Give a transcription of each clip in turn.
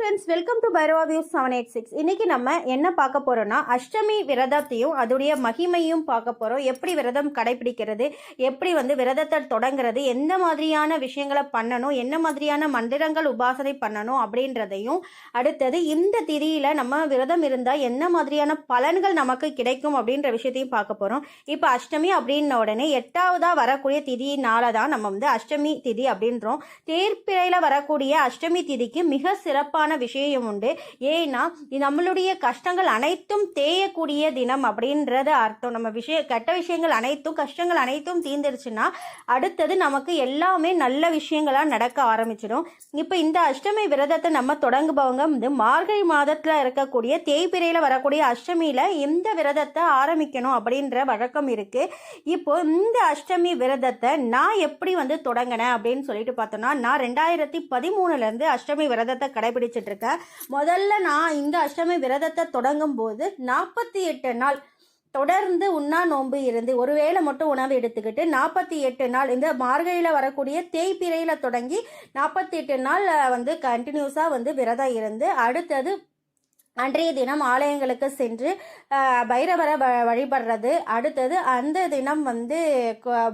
Friends welcome to Bhairava view seven eight six இன்னைக்கு நம்ம என்ன பார்க்க போகிறோன்னா அஷ்டமி விரதத்தையும் அதோடைய மகிமையும் பார்க்க போகிறோம் எப்படி விரதம் கடைபிடிக்கிறது எப்படி வந்து விரதத்தை தொடங்குறது எந்த மாதிரியான விஷயங்களை பண்ணணும் என்ன மாதிரியான மந்திரங்கள் உபாசனை பண்ணணும் அப்படின்றதையும் அடுத்தது இந்த திதியில் நம்ம விரதம் இருந்தால் என்ன மாதிரியான பலன்கள் நமக்கு கிடைக்கும் அப்படின்ற விஷயத்தையும் பார்க்க போகிறோம் இப்போ அஷ்டமி அப்படின்ன உடனே எட்டாவதாக வரக்கூடிய திதியினால தான் நம்ம வந்து அஷ்டமி திதி அப்படின்றோம். தேர்ப்பிறையில் வரக்கூடிய அஷ்டமி திதிக்கு மிக சிறப்பான விஷயம் உண்டு. ஏன்னா நம்மளுடைய கஷ்டங்கள் அனைத்தும் தேயக்கூடிய தினம் அப்படின்றது அர்த்தம். நம்ம விஷய கெட்ட விஷயங்கள் அனைத்தும் கஷ்டங்கள் அனைத்தும் தீர்ந்துருச்சுன்னா அடுத்தது நமக்கு எல்லாமே நல்ல விஷயங்களாக நடக்க ஆரம்பிச்சிடும். இப்போ இந்த அஷ்டமி விரதத்தை நம்ம தொடங்குபவங்க வந்து மார்கழி மாதத்தில் இருக்கக்கூடிய தேய்பிரையில் வரக்கூடிய அஷ்டமியில் இந்த விரதத்தை ஆரம்பிக்கணும் அப்படின்ற வழக்கம் இருக்குது இப்போ இந்த அஷ்டமி விரதத்தை நான் எப்படி வந்து தொடங்கினேன் அப்படின்னு சொல்லிட்டு பார்த்தோன்னா நான் ரெண்டாயிரத்தி பதிமூணுலேருந்து அஷ்டமி விரதத்தை கடைபிடிச்சிட்டு இருக்கேன் முதல்ல நான் இந்த அஷ்டமி விரதத்தை தொடங்கும் போது நாற்பத்தி எட்டு நாள் தொடர்ந்து உண்ணா நோன்பு இருந்து ஒருவேளை மட்டும் உணவு எடுத்துக்கிட்டு நாற்பத்தி எட்டு நாள் இந்த மார்கழியில் வரக்கூடிய தேய்பிரையில் தொடங்கி நாற்பத்தி எட்டு நாள் வந்து கண்டினியூஸாக வந்து விரதம் இருந்து அடுத்தது அன்றைய தினம் ஆலயங்களுக்கு சென்று பைரவரை வ- வழிபடுறது. அடுத்தது அந்த தினம் வந்து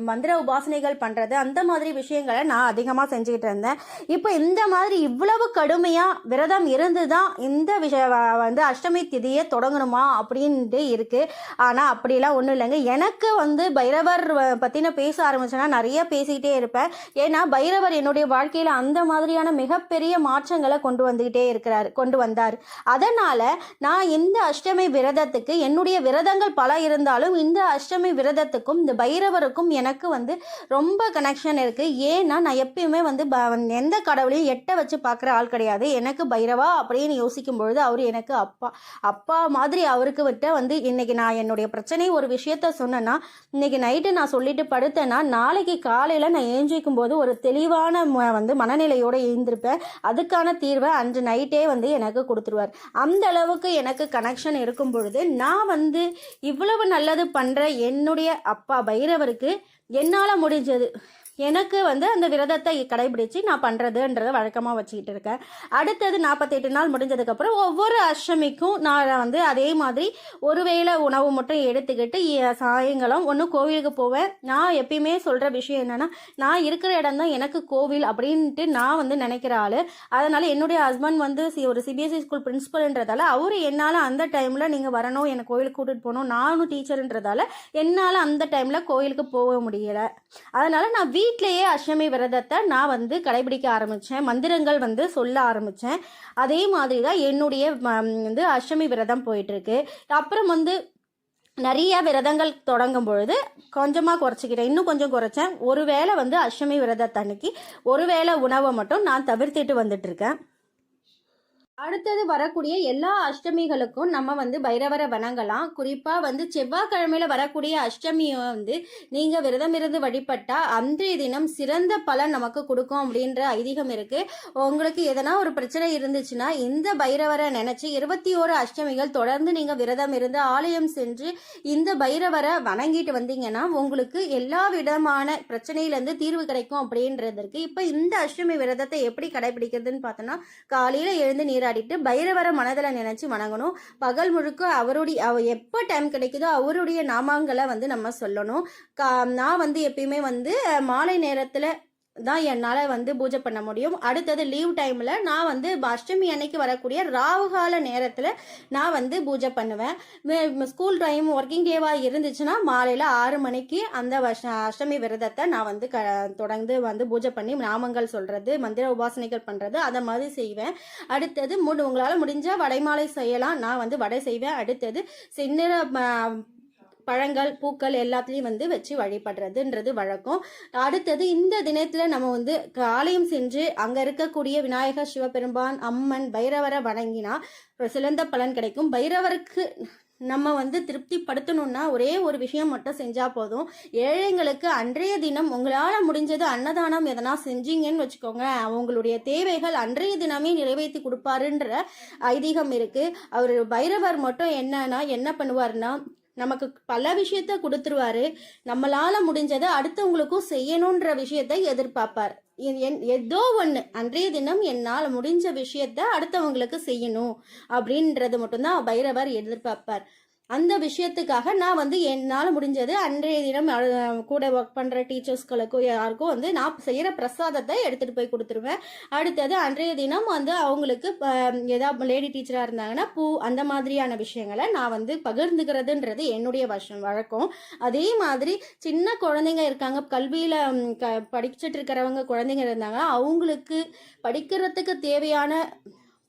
மந்திர உபாசனைகள் பண்ணுறது அந்த மாதிரி விஷயங்களை நான் அதிகமாக செஞ்சுக்கிட்டு இருந்தேன். இப்போ இந்த மாதிரி இவ்வளவு கடுமையாக விரதம் இருந்து தான் இந்த விஷய வந்து அஷ்டமி திதியை தொடங்கணுமா அப்படின்ட்டு இருக்குது ஆனால் அப்படிலாம் ஒன்றும் இல்லைங்க. எனக்கு வந்து பைரவர் பற்றின பேச ஆரம்பிச்சேன்னா நிறைய பேசிக்கிட்டே இருப்பேன். ஏன்னா பைரவர் என்னுடைய வாழ்க்கையில் அந்த மாதிரியான மிகப்பெரிய மாற்றங்களை கொண்டு வந்துக்கிட்டே இருக்கிறார் கொண்டு வந்தார். அதனால் நான் இந்த அஷ்டமி விரதத்துக்கு என்னுடைய விரதங்கள் பல இருந்தாலும் இந்த அஷ்டமி விரதத்துக்கும் இந்த பைரவருக்கும் எனக்கு வந்து ரொம்ப கனெக்ஷன் இருக்குது ஏன்னா நான் எப்பயுமே வந்து ப- எந்த கடவுளையும் எட்ட வச்சு பார்க்குற ஆள் கிடையாது. எனக்கு பைரவா அப்படின்னு யோசிக்கும் பொழுது அவர் எனக்கு அப்பா அப்பா மாதிரி அவருக்கு விட்ட வந்து இன்னைக்கு நான் என்னுடைய பிரச்சனை ஒரு விஷயத்த சொன்னேன்னா இன்னைக்கு நைட்டு நான் சொல்லிட்டு படுத்தேன்னா நாளைக்கு காலையில் நான் ஏஞ்சிக்கும் போது ஒரு தெளிவான ம- வந்து மனநிலையோடு எழுந்திருப்பேன். அதுக்கான தீர்வை அன்று நைட்டே வந்து எனக்கு கொடுத்துருவார். அந்த அளவுக்கு எனக்கு கனெக்ஷன் இருக்கும் பொழுது நான் வந்து இவ்வளவு நல்லது பண்ணுற என்னுடைய அப்பா பைரவருக்கு என்னால் முடிஞ்சது. எனக்கு வந்து அந்த விரதத்தை கடைபிடிச்சு நான் பண்ணுறதுன்றதை வழக்கமாக வச்சுக்கிட்டு இருக்கேன். அடுத்தது நாற்பத்தெட்டு நாள் முடிஞ்சதுக்கப்புறம் ஒவ்வொரு அஷ்டமிக்கும் நான் வந்து அதே மாதிரி ஒருவேளை உணவு மட்டும் எடுத்துக்கிட்டு சாயங்காலம் ஒன்று கோவிலுக்கு போவேன். நான் எப்பயுமே சொல்கிற விஷயம் என்னென்னா நான் இருக்கிற இடம் தான் எனக்கு கோவில் அப்படின்ட்டு நான் வந்து நினைக்கிற ஆள். அதனால் என்னுடைய ஹஸ்பண்ட் வந்து சி- ஒரு சிபிஎஸ்சி ஸ்கூல் பிரின்ஸிபல்ன்றதால அவர் என்னால் அந்த டைமில் நீங்கள் வரணும் என்னை கோவிலுக்கு கூட்டிகிட்டு போகணும் நானும் டீச்சர்ன்றதால என்னால் அந்த டைமில் கோயிலுக்கு போக முடியலை. அதனால் நான் வீ வீட்டிலேயே அஷ்டமி விரதத்தை நான் வந்து கடைபிடிக்க ஆரம்பித்தேன் மந்திரங்கள் வந்து சொல்ல ஆரம்பித்தேன் அதே மாதிரி தான் என்னுடைய வந்து அஷ்டமி விரதம் போயிட்டுருக்கு. அப்புறம் வந்து நிறைய விரதங்கள் தொடங்கும் பொழுது கொஞ்சமாக குறைச்சிக்கிறேன் இன்னும் கொஞ்சம் குறைச்சேன். ஒரு வேளை வந்து அஷ்டமி விரதத்தன்னைக்கு ஒரு வேளை உணவை மட்டும் நான் தவிர்த்துட்டு வந்துட்டுருக்கேன். அடுத்தது வரக்கூடிய எல்லா அஷ்டமிகளுக்கும் நம்ம வந்து பைரவரை வணங்கலாம். குறிப்பாக வந்து செவ்வாய்க்கிழமையில் வரக்கூடிய அஷ்டமியை வந்து நீங்கள் விரதம் இருந்து வழிபட்டால் அன்றைய தினம் சிறந்த பலன் நமக்கு கொடுக்கும் அப்படின்ற ஐதீகம் இருக்குது உங்களுக்கு எதனா ஒரு பிரச்சனை இருந்துச்சுன்னா இந்த பைரவரை நினச்சி இருபத்தி ஓரு அஷ்டமிகள் தொடர்ந்து நீங்கள் விரதம் இருந்து ஆலயம் சென்று இந்த பைரவரை வணங்கிட்டு வந்தீங்கன்னா உங்களுக்கு எல்லா விதமான பிரச்சனையிலேருந்து தீர்வு கிடைக்கும் அப்படின்றதற்கு இப்போ இந்த அஷ்டமி விரதத்தை எப்படி கடைபிடிக்கிறதுன்னு பார்த்தோன்னா காலையில் எழுந்து நீராடிட்டு பைரவரை மனதில் நினச்சி வணங்கணும். பகல் முழுக்க அவருடைய அவ எப்போ டைம் கிடைக்குதோ அவருடைய நாமங்களை வந்து நம்ம சொல்லணும். கா நான் வந்து எப்பயுமே வந்து மாலை நேரத்தில் தான் என்னால் வந்து பூஜை பண்ண முடியும். அடுத்தது லீவ் டைமில் நான் வந்து அஷ்டமி அன்னைக்கு வரக்கூடிய ராவுகால நேரத்தில் நான் வந்து பூஜை பண்ணுவேன். ஸ்கூல் டைம் ஒர்க்கிங் டேவாக இருந்துச்சுன்னா மாலையில் ஆறு மணிக்கு அந்த வருஷ அஷ்டமி விரதத்தை நான் வந்து க தொடர்ந்து வந்து பூஜை பண்ணி நாமங்கள் சொல்கிறது மந்திர உபாசனைகள் பண்ணுறது அதை மாதிரி செய்வேன். அடுத்தது முடி உங்களால் முடிஞ்சால் வடைமாலை செய்யலாம். நான் வந்து வடை செய்வேன். அடுத்தது சின்ன பழங்கள் பூக்கள் எல்லாத்துலேயும் வந்து வச்சு வழிபடுறதுன்றது வழக்கம். அடுத்தது இந்த தினத்தில் நம்ம வந்து ஆலயம் சென்று அங்கே இருக்கக்கூடிய விநாயகர் சிவபெருமான் அம்மன் பைரவரை வணங்கினா சிறந்த பலன் கிடைக்கும். பைரவருக்கு நம்ம வந்து திருப்திப்படுத்தணும்னா ஒரே ஒரு விஷயம் மட்டும் செஞ்சால் போதும். ஏழைங்களுக்கு அன்றைய தினம் உங்களால் முடிஞ்சது அன்னதானம் எதனா செஞ்சீங்கன்னு வச்சுக்கோங்க. அவங்களுடைய தேவைகள் அன்றைய தினமே நிறைவேற்றி கொடுப்பாருன்ற ஐதீகம் இருக்குது அவர் பைரவர் மட்டும் என்னன்னா என்ன பண்ணுவார்னா நமக்கு பல விஷயத்த கொடுத்துருவாரு. நம்மளால முடிஞ்சதை அடுத்தவங்களுக்கும் செய்யணுன்ற விஷயத்தை எதிர்பார்ப்பார். எ- என்- ஏதோ ஒன்று அன்றைய தினம் என்னால் முடிஞ்ச விஷயத்த அடுத்தவங்களுக்கு செய்யணும் அப்படின்றது மட்டும்தான் பைரவர் எதிர்பார்ப்பார். அந்த விஷயத்துக்காக நான் வந்து என்னால் முடிஞ்சது அன்றைய தினம் கூட ஒர்க் பண்ணுற டீச்சர்ஸ்களுக்கும் யாருக்கும் வந்து நான் செய்கிற பிரசாதத்தை எடுத்துகிட்டு போய் கொடுத்துருவேன். அடுத்தது அன்றைய தினம் வந்து அவங்களுக்கு ஏதாவது லேடி டீச்சராக இருந்தாங்கன்னா பூ அந்த மாதிரியான விஷயங்களை நான் வந்து பகிர்ந்துக்கிறதுன்றது என்னுடைய வருஷம் வழக்கம். அதே மாதிரி சின்ன குழந்தைங்க இருக்காங்க கல்வியில் க படிச்சுட்டு இருக்கிறவங்க குழந்தைங்க இருந்தாங்க அவங்களுக்கு படிக்கிறதுக்கு தேவையான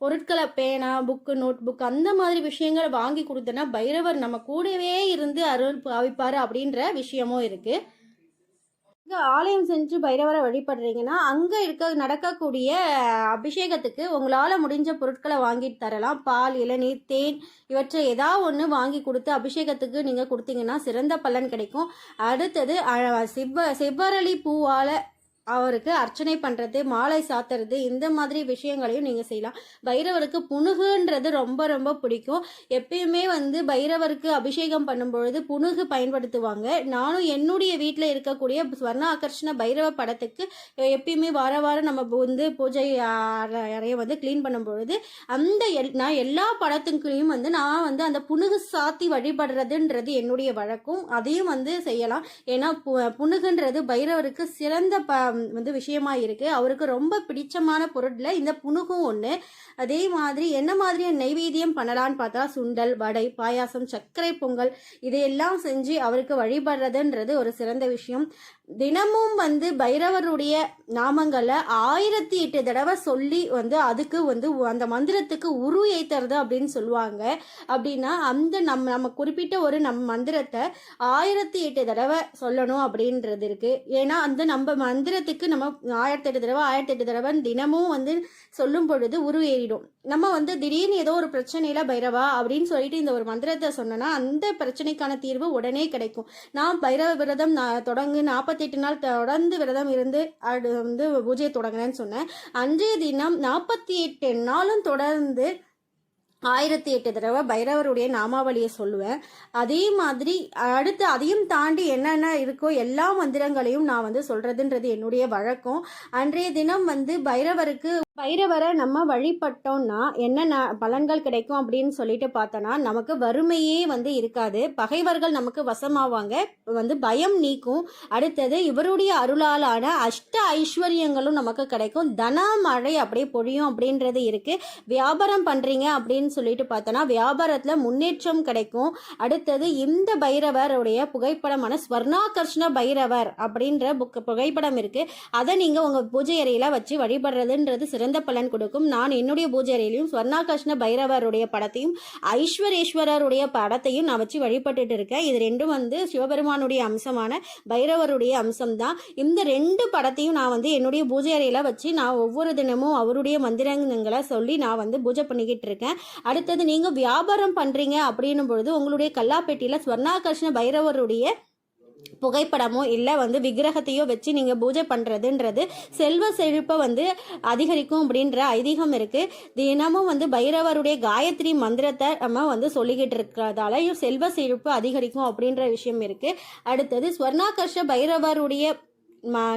பொருட்களை பேனா புக்கு நோட் புக் அந்த மாதிரி விஷயங்களை வாங்கி கொடுத்தனா பைரவர் நம்ம கூடவே இருந்து அருள் பாவிப்பார் அப்படின்ற விஷயமும் இருக்குது இங்கே ஆலயம் சென்று பைரவரை வழிபடுறீங்கன்னா அங்கே இருக்க நடக்கக்கூடிய அபிஷேகத்துக்கு உங்களால் முடிஞ்ச பொருட்களை வாங்கிட்டு தரலாம். பால் இளநீர் தேன் இவற்றை ஏதாவது ஒன்று வாங்கி கொடுத்து அபிஷேகத்துக்கு நீங்கள் கொடுத்தீங்கன்னா சிறந்த பலன் கிடைக்கும். அடுத்தது சிவ செவ்வ செவ்வரளி பூவால் அவருக்கு அர்ச்சனை பண்ணுறது மாலை சாத்துறது இந்த மாதிரி விஷயங்களையும் நீங்கள் செய்யலாம். பைரவருக்கு புனுகுன்றது ரொம்ப ரொம்ப பிடிக்கும். எப்பயுமே வந்து பைரவருக்கு அபிஷேகம் பண்ணும்பொழுது புனுகு பயன்படுத்துவாங்க. நானும் என்னுடைய வீட்டில் இருக்கக்கூடிய ஸ்வர்ண ஆகர்ஷண பைரவ படத்துக்கு எப்பயுமே வார வாரம் நம்ம வந்து பூஜை அறை- அறையை வந்து க்ளீன் பண்ணும்பொழுது அந்த எல் நான் எல்லா படத்துக்குள்ளேயும் வந்து நான் வந்து அந்த புனுகு சாத்தி வழிபடுறதுன்றது என்னுடைய வழக்கம். அதையும் வந்து செய்யலாம். ஏன்னா பு- புனுகுன்றது பைரவருக்கு சிறந்த ப வந்து விஷயமா இருக்குது அவருக்கு ரொம்ப பிடிச்சமான பொருளில் இந்த புணுகும் ஒன்று அதே மாதிரி என்ன மாதிரியான நைவேத்தியம் பண்ணலான்னு பார்த்தா சுண்டல் வடை பாயாசம் சர்க்கரை பொங்கல் இதையெல்லாம் செஞ்சு அவருக்கு வழிபடுறதுன்றது ஒரு சிறந்த விஷயம். தினமும் வந்து பைரவருடைய நாமங்களை ஆயிரத்தி எட்டு தடவை சொல்லி வந்து அதுக்கு வந்து அந்த மந்திரத்துக்கு உரு ஏத்துறது அப்படின்னு சொல்லுவாங்க. அப்படின்னா அந்த நம்ம நம்ம குறிப்பிட்ட ஒரு நம் மந்திரத்தை ஆயிரத்தி எட்டு தடவை சொல்லணும் அப்படின்றது இருக்கு. ஏன்னா அந்த நம்ம மந்திரத்தை மந்திரத்துக்கு நம்ம ஆயிரத்தி எட்டு தடவை ஆயிரத்தி எட்டு தடவை தினமும் வந்து சொல்லும் பொழுது உரு ஏறிடும். நம்ம வந்து திடீர்னு ஏதோ ஒரு பிரச்சனையில பைரவா அப்படின்னு சொல்லிட்டு இந்த ஒரு மந்திரத்தை சொன்னோன்னா அந்த பிரச்சனைக்கான தீர்வு உடனே கிடைக்கும். நான் பைரவ விரதம் நான் தொடங்கு நாற்பத்தெட்டு நாள் தொடர்ந்து விரதம் இருந்து அது வந்து பூஜையை தொடங்குறேன்னு சொன்னேன். அன்றைய தினம் நாற்பத்தி எட்டு நாளும் தொடர்ந்து ஆயிரத்தி எட்டு தடவை பைரவருடைய நாமாவளியை சொல்லுவேன். அதே மாதிரி அடுத்து அதையும் தாண்டி என்னென்ன இருக்கோ எல்லா மந்திரங்களையும் நான் வந்து சொல்கிறதுன்றது என்னுடைய வழக்கம். அன்றைய தினம் வந்து பைரவருக்கு பைரவரை நம்ம வழிபட்டோம்னா என்னென்ன பலன்கள் கிடைக்கும் அப்படின்னு சொல்லிட்டு பார்த்தோன்னா நமக்கு வறுமையே வந்து இருக்காது. பகைவர்கள் நமக்கு வசமாவாங்க. வந்து பயம் நீக்கும். அடுத்தது இவருடைய அருளாலான அஷ்ட ஐஸ்வர்யங்களும் நமக்கு கிடைக்கும். தன மழை அப்படியே பொழியும் அப்படின்றது இருக்குது வியாபாரம் பண்ணுறீங்க அப்படின்னு சொல்லிட்டு பார்த்தோன்னா வியாபாரத்தில் முன்னேற்றம் கிடைக்கும். அடுத்தது இந்த பைரவருடைய புகைப்படமான ஸ்வர்ணாகர்ஷ்ண பைரவர் அப்படின்ற புக் புகைப்படம் இருக்குது அதை நீங்கள் உங்கள் பூஜை அறையில் வச்சு வழிபடுறதுன்றது சிறந்த பலன் கொடுக்கும். நான் என்னுடைய பூஜை அறையிலையும் ஸ்வர்ணாகர்ஷ்ண பைரவருடைய படத்தையும் ஐஸ்வரேஸ்வரருடைய படத்தையும் நான் வச்சு வழிபட்டுட்டு இருக்கேன். இது ரெண்டும் வந்து சிவபெருமானுடைய அம்சமான பைரவருடைய அம்சம்தான். இந்த ரெண்டு படத்தையும் நான் வந்து என்னுடைய பூஜை அறையில் வச்சு நான் ஒவ்வொரு தினமும் அவருடைய மந்திரங்களை சொல்லி நான் வந்து பூஜை பண்ணிக்கிட்டு இருக்கேன். அடுத்தது நீங்கள் வியாபாரம் பண்ணுறீங்க அப்படின்னும் பொழுது உங்களுடைய கல்லாப்பெட்டியில ஸ்வர்ணாகர்ஷ்ண பைரவருடைய புகைப்படமோ இல்லை வந்து விக்கிரகத்தையோ வச்சு நீங்கள் பூஜை பண்ணுறதுன்றது செல்வ செழிப்பை வந்து அதிகரிக்கும் அப்படின்ற ஐதீகம் இருக்குது தினமும் வந்து பைரவருடைய காயத்ரி மந்திரத்தை நம்ம வந்து சொல்லிக்கிட்டு இருக்கிறதால செல்வ செழிப்பு அதிகரிக்கும் அப்படின்ற விஷயம் இருக்குது அடுத்தது ஸ்வர்ணாகர்ஷ பைரவருடைய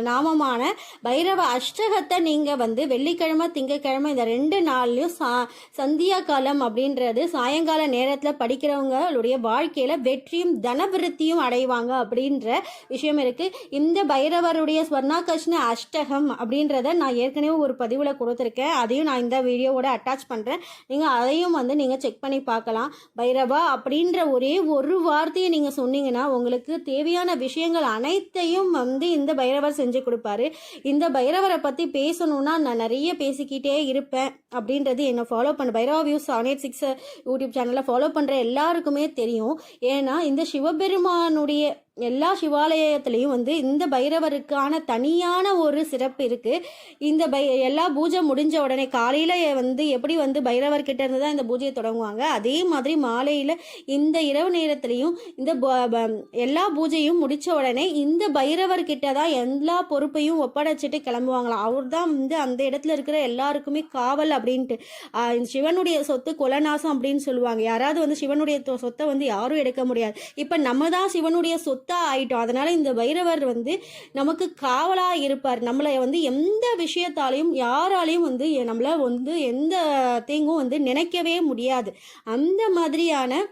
நாமமான பைரவ அஷ்டகத்தை நீங்கள் வந்து வெள்ளிக்கிழமை திங்கக்கிழமை இந்த ரெண்டு நாள்லையும் சா சந்தியா காலம் அப்படின்றது சாயங்கால நேரத்தில் படிக்கிறவங்களுடைய வாழ்க்கையில் வெற்றியும் தனவிருத்தியும் அடைவாங்க அப்படின்ற விஷயம் இருக்குது இந்த பைரவருடைய ஸ்வர்ணாகர்ஷ்ண அஷ்டகம் அப்படின்றத நான் ஏற்கனவே ஒரு பதிவில் கொடுத்துருக்கேன். அதையும் நான் இந்த வீடியோவோட அட்டாச் பண்ணுறேன் நீங்கள் அதையும் வந்து நீங்கள் செக் பண்ணி பார்க்கலாம். பைரவா அப்படின்ற ஒரே ஒரு வார்த்தையை நீங்கள் சொன்னீங்கன்னா உங்களுக்கு தேவையான விஷயங்கள் அனைத்தையும் வந்து இந்த பைரவர் செஞ்சு கொடுப்பாரு. இந்த பைரவரை பற்றி பேசணும்னா நான் நிறைய பேசிக்கிட்டே இருப்பேன் அப்படின்றது என்னை ஃபாலோ பண்ண Bhairava views and six YouTube சேனலில் ஃபாலோ பண்ணுற எல்லாருக்குமே தெரியும். ஏன்னா இந்த சிவபெருமானுடைய எல்லா சிவாலயத்துலேயும் வந்து இந்த பைரவருக்கான தனியான ஒரு சிறப்பு இருக்குது இந்த பை எல்லா பூஜை முடிஞ்ச உடனே காலையில் வந்து எப்படி வந்து பைரவர்கிட்ட இருந்து தான் இந்த பூஜையை தொடங்குவாங்க? அதே மாதிரி மாலையில் இந்த இரவு நேரத்துலையும் இந்த ப- எல்லா பூஜையும் முடித்த உடனே இந்த பைரவர்கிட்ட தான் எல்லா பொறுப்பையும் ஒப்படைச்சிட்டு கிளம்புவாங்களாம் அவர் தான் வந்து அந்த இடத்துல இருக்கிற எல்லாருக்குமே காவல் அப்படின்ட்டு. சிவனுடைய சொத்து கொலநாசம் அப்படின்னு சொல்லுவாங்க. யாராவது வந்து சிவனுடைய சொத்தை வந்து யாரும் எடுக்க முடியாது. இப்போ நம்ம தான் சிவனுடைய சொத்து சொத்தாக ஆயிட்டோம் அதனால் இந்த பைரவர் வந்து நமக்கு காவலாக இருப்பார். நம்மளை வந்து எந்த விஷயத்தாலையும் யாராலையும் வந்து நம்மளை வந்து எந்த தீங்கும் வந்து நினைக்கவே முடியாது. அந்த மாதிரியான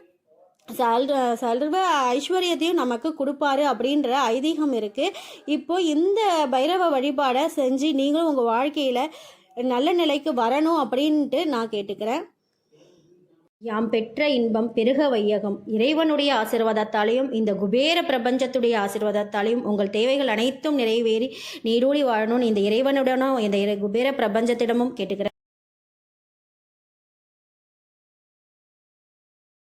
சல்ற சல்வ ஐஸ்வர்யத்தையும் நமக்கு கொடுப்பாரு அப்படின்ற ஐதீகம் இருக்குது இப்போ இந்த பைரவ வழிபாடை செஞ்சு நீங்களும் உங்கள் வாழ்க்கையில் நல்ல நிலைக்கு வரணும் அப்படின்ட்டு நான் கேட்டுக்கிறேன். யாம் பெற்ற இன்பம் பெருக வையகம். இறைவனுடைய ஆசிர்வாதத்தாலையும் இந்த குபேர பிரபஞ்சத்துடைய ஆசிர்வாதத்தாலையும் உங்கள் தேவைகள் அனைத்தும் நிறைவேறி நீடூழி வாழணும்னு இந்த இறைவனுடனும் இந்த குபேர பிரபஞ்சத்திடமும் கேட்டுக்கிறேன்.